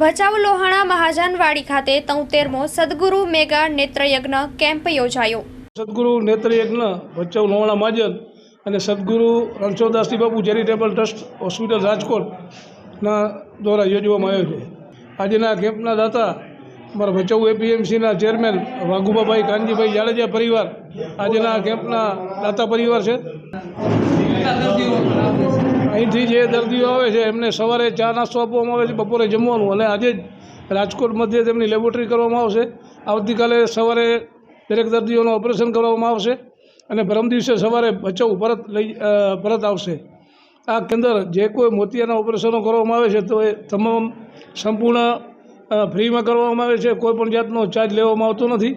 ભચાઉ લોહાણા મહાજનવાડી ખાતે તોતેરમો સદગુરુ mega નેત્રયજ્ઞ camp યોજાયો. સદગુરુ નેત્રયજ્ઞ, ભચાઉ લોહાણા મહાજન અને સદગુરુ રણછોદાસજી બાપુ ચેરિટેબલ ટ્રસ્ટ હોસ્પિટલ રાજકોટના દ્વારા યોજવામાં આવ્યો છે. આજના કેમ્પના દાતા અમારા ભચાઉ એપીએમસીના ચેરમેન વાઘુબાભાઈ કાનજીભાઈ જાડેજા પરિવાર, આજના કેમ્પના દાતા પરિવાર છે. અહીંથી જે દર્દીઓ આવે છે, એમને સવારે ચા નાસ્તો આપવામાં આવે છે, બપોરે જમવાનું. અને આજે જ રાજકોટ મધ્યે તેમની લેબોરેટરી કરવામાં આવશે. આવતીકાલે સવારે દરેક દર્દીઓનું ઓપરેશન કરવામાં આવશે અને પરમ દિવસે સવારે ભચાઉ પરત લઈ પરત આવશે. આ કેન્દ્ર જે કોઈ મોતિયાના ઓપરેશનો કરવામાં આવે છે, તો એ તમામ સંપૂર્ણ ફ્રીમાં કરવામાં આવે છે. કોઈપણ જાતનો ચાર્જ લેવામાં આવતો નથી.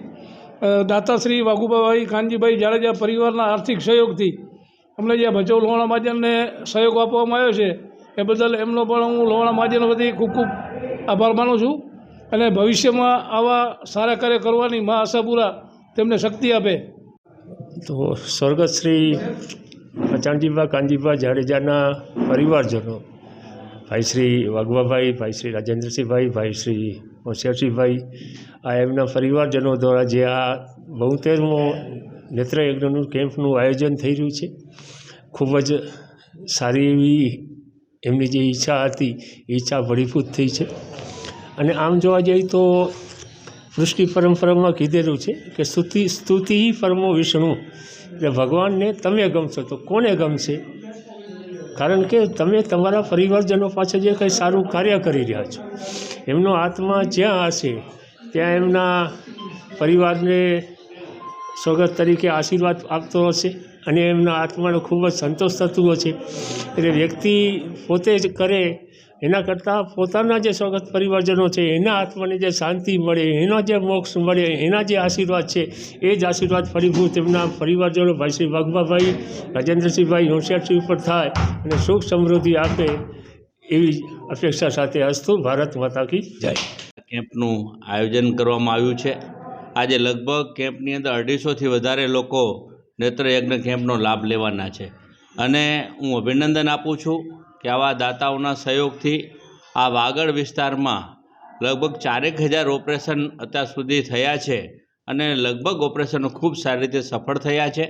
દાતાશ્રી વાઘુબાભાઈ કાનજીભાઈ જાડેજા પરિવારના આર્થિક સહયોગથી અમને જે ભચાઉ લોહાણા મહાજનને સહયોગ આપવામાં આવ્યો છે, એ બદલ એમનો પણ હું લોહાણા મહાજન વતી ખૂબ ખૂબ આભાર માનું છું અને ભવિષ્યમાં આવા સારા કાર્ય કરવાની મા આશાપુરા તેમને શક્તિ આપે. તો સ્વર્ગત શ્રી અચાણજીબા કાનજીબા જાડેજાના પરિવારજનો, ભાઈ શ્રી વાઘવાભાઈ, ભાઈ શ્રી રાજેન્દ્રસિંહભાઈ, ભાઈ શ્રી હોશિયારસિંહભાઈ આ એમના પરિવારજનો દ્વારા જે આ બોતેરમો નેત્રયજ્ઞનું કેમ્પનું આયોજન થઈ રહ્યું છે. ખૂબ જ સારી એવી એમની જે ઈચ્છા હતી ઈચ્છા ભળીભૂત થઈ છે. અને આમ જોવા જઈએ તો વૃષ્ટિ પરંપરામાં કીધેલું છે કે સ્તુતિ સ્તુતિ પરમો વિષ્ણુ. એટલે ભગવાનને તમે ગમશો તો કોને ગમશે? કારણ કે તમે તમારા પરિવારજનો પાછળ જે કંઈ સારું કાર્ય કરી રહ્યા છો. એમનો આત્મા જ્યાં હશે ત્યાં એમના પરિવારને સ્વગત તરીકે આશીર્વાદ આપતો હશે અને એમના આત્માને ખૂબ જ સંતોષ થતું હશે એટલે વ્યક્તિ પોતે જ કરે, એના કરતાં પોતાના જે સ્વગત પરિવારજનો છે, એના આત્માને જે શાંતિ મળે, એના જે મોક્ષ મળે, એના જે આશીર્વાદ છે, એ જ આશીર્વાદ ફરીભૂત એમના પરિવારજનો ભાઈ શ્રી વાઘબાભાઈ, રાજેન્દ્રસિંહભાઈ, હોશિયારસિંહ ઉપર થાય અને સુખ સમૃદ્ધિ આપે એવી અપેક્ષા સાથે અસ્તુ ભારત માતા કી જય. કેમ્પનું આયોજન કરવામાં આવ્યું છે. આજે લગભગ કેમ્પની અંદર અઢીસોથી વધારે લોકો નેત્રયજ્ઞ કેમ્પનો લાભ લેવાના છે. અને હું અભિનંદન આપું છું કે આવા દાતાઓના સહયોગથી આ વાગડ વિસ્તારમાં લગભગ ચારેક હજાર ઓપરેશન અત્યાર સુધી થયા છે અને લગભગ ઓપરેશનો ખૂબ સારી રીતે સફળ થયા છે.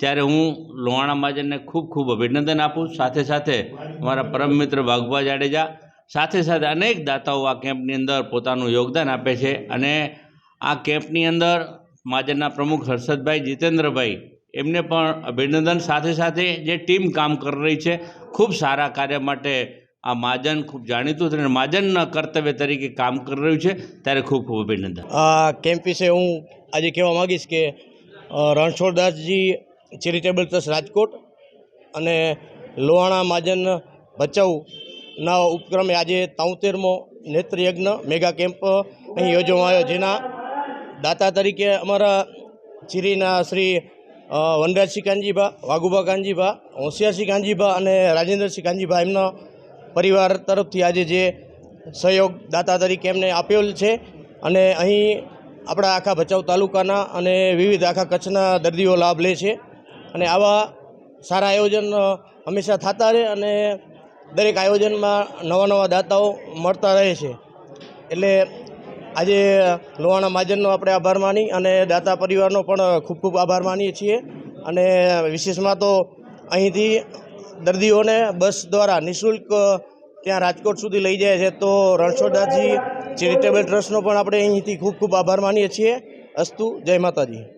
ત્યારે હું લોહાણા મહાજનને ખૂબ ખૂબ અભિનંદન આપું. સાથે સાથે અમારા પરમ મિત્ર વાઘભા જાડેજા સાથે સાથે અનેક દાતાઓ આ કેમ્પની અંદર પોતાનું યોગદાન આપે છે અને આ કેમ્પની અંદર મહાજનના પ્રમુખ હર્ષદભાઈ જીતેન્દ્રભાઈ એમને પણ અભિનંદન. સાથે સાથે જે ટીમ કામ કરી રહી છે, ખૂબ સારા કાર્ય માટે આ મહાજન ખૂબ જાણીતું અને મહાજનના કર્તવ્ય તરીકે કામ કરી રહ્યું છે, ત્યારે ખૂબ ખૂબ અભિનંદન. આ કેમ્પ વિશે હું આજે કહેવા માગીશ કે રણછોડદાસજી ચેરિટેબલ ટ્રસ્ટ રાજકોટ અને લોહાણા મહાજન ભચાઉના ઉપક્રમે આજે તોતેરમો નેત્રયજ્ઞ મેગા કેમ્પ અહીં યોજવામાં આવ્યો. જેના દાતા તરીકે અમારા ચીરીના શ્રી વનરાજસિંહ કાનજીભા, વાઘુભા કાનજીભા, હોશિયારસિંહ કાનજીભા અને રાજેન્દ્રસિંહ કાનજીભા એમના પરિવાર તરફથી આજે જે સહયોગ દાતા તરીકે એમને આપેલ છે. અને અહીં આપણા આખા ભચાઉ તાલુકાના અને વિવિધ આખા કચ્છના દર્દીઓ લાભ લે છે. અને આવા સારા આયોજન હંમેશા થતા રહે અને દરેક આયોજનમાં નવા નવા દાતાઓ મળતા રહે છે. એટલે આજે લોહાણા મહાજનનો આપણે આભાર માની અને દાતા પરિવારનો પણ ખૂબ ખૂબ આભાર માનીએ છીએ. અને વિશેષમાં તો અહીંથી દર્દીઓને બસ દ્વારા નિઃશુલ્ક ત્યાં રાજકોટ સુધી લઈ જાય છે તો રણછોડદાસજી ચેરિટેબલ ટ્રસ્ટનો પણ આપણે અહીંથી ખૂબ ખૂબ આભાર માનીએ છીએ. અસ્તુ, જય માતાજી.